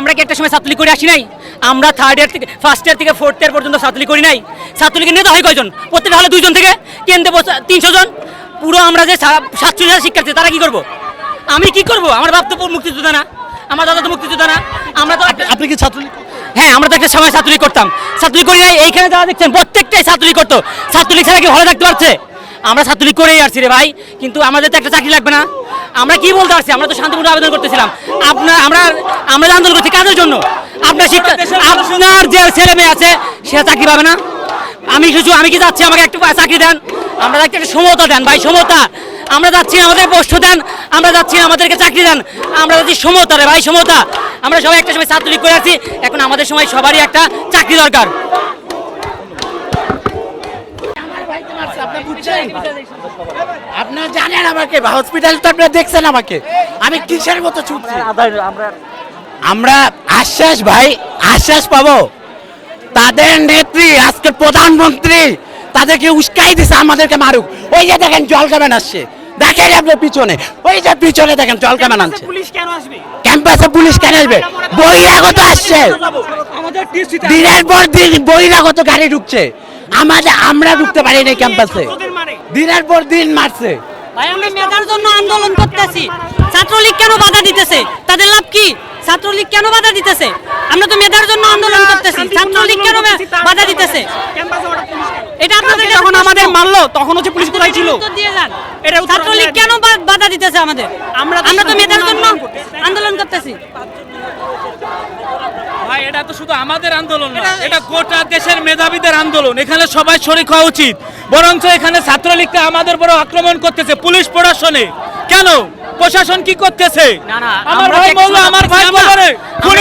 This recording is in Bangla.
আমরা কি একটা সময় ছাত্রলীগ করে আসি নাই? আমরা থার্ড ইয়ার থেকে ফার্স্ট ইয়ার থেকে ফোর্থ ইয়ার পর্যন্ত ছাত্রলীগ করি নাই। ছাত্রলীগের নেতা হয় কয়জন? প্রত্যেকটা হলে দুইজন থেকে? কেন্দ্রে তিনশো জন? পুরো আমরা যে সাতচল্লিশ হাজার শিক্ষার্থী তারা কি করব? আমি কি করব? আমার বাপ তো মুক্তিযোদ্ধা না। আমার দাদা তো মুক্তিযোদ্ধা না। আমরা তো একটা- আপনি কি ছাত্রলীগ হ্যাঁ আমরা তো একটা সময় ছাত্রলীগ করতাম। ছাত্রলীগ করি নাই এইখানে যারা দেখছেন প্রত্যেকটাই ছাত্রলীগ করতো। ছাত্রলীগ ছাড়া কি ভালো থাকতে পারছে? আমরা ছাত্রলীগ করেই আসছি রে ভাই কিন্তু আমাদের তো একটা চাকরি লাগবে না। আমরা কি বলতে পারছি আমরা তো শান্তিপূর্ণ আবেদন করতেছিলাম। আপনার আমরা আমরা আন্দোলন করছি কাজের জন্য? আপনার শিক্ষা আপনার যে ছেলে মেয়ে আছে সে চাকরি পাবে না। আমি কিছু আমি কি যাচ্ছি? আমাকে একটু চাকরি দেন। আমরা একটা সমতা দেন ভাই সমতা। আমরা যাচ্ছি আমাদের পোস্ট দেন। আমরা যাচ্ছি আমাদেরকে চাকরি দেন। আমরা যাচ্ছি সমতা রে ভাই সমতা। আমরা সবাই একটা সময় ছাত্রলীগ করে আছি এখন আমাদের সময় সবারই একটা চাকরি দরকার। আপনারা জানেন আমাকে হসপিটাল তো আপনারা দেখছেন আমাকে। আমি কিসের মতো ছুটছি? আমরা আশ্বাস ভাই আশ্বাস পাবো। তাদের নেত্রী আজকে প্রধানমন্ত্রী তাদেরকে উস্কাই দিছে আমাদেরকে মারুক। ওই যে দেখেন জল কামান আসছে। দেখেন আপনার পিছনে। ওই যে পিছনে দেখেন জল কামান আনছে। ক্যাম্পাসে পুলিশ কেন আসবে? বহিরাগত আসছে। দিনের পর দিন বহিরাগত গাড়ি ঢুকছে। আমাদের আমরা ঢুকতে পারি না ক্যাম্পাসে। দিনের পর দিন মারছে। ভাই আমরা মেধার জন্য আন্দোলন করতেছি। ছাত্রলীগ কেন বাধা দিতেছে? তাদের লাভ কি? ছাত্রলীগ কেন বাধা দিতেছে? আমরা তো মেধার জন্য আন্দোলন করতেছি। ছাত্রলীগ কেন বাধা দিতেছে? এটা আপনাদের যখন আমাদের মারলো তখন হচ্ছে পুলিশ কোথায় ছিল? এটা ছাত্রলীগ কেন বাধা দিতেছে আমাদের? আমরা আমরা তো মেধার জন্য আন্দোলন করতেছি। ভাই এটা তো শুধু আমাদের আন্দোলন না এটা গোটা দেশের মেধাবীদের আন্দোলন। এখানে সবাই শরিক হওয়া উচিত। বরঞ্চ এখানে ছাত্রলীগটা আমাদের বড় আক্রমণ করতেছে পুলিশ প্রশাসনে। কেন? প্রশাসন কি করতেছে? আমার ভাই বলল আমার ভাই বলল খুন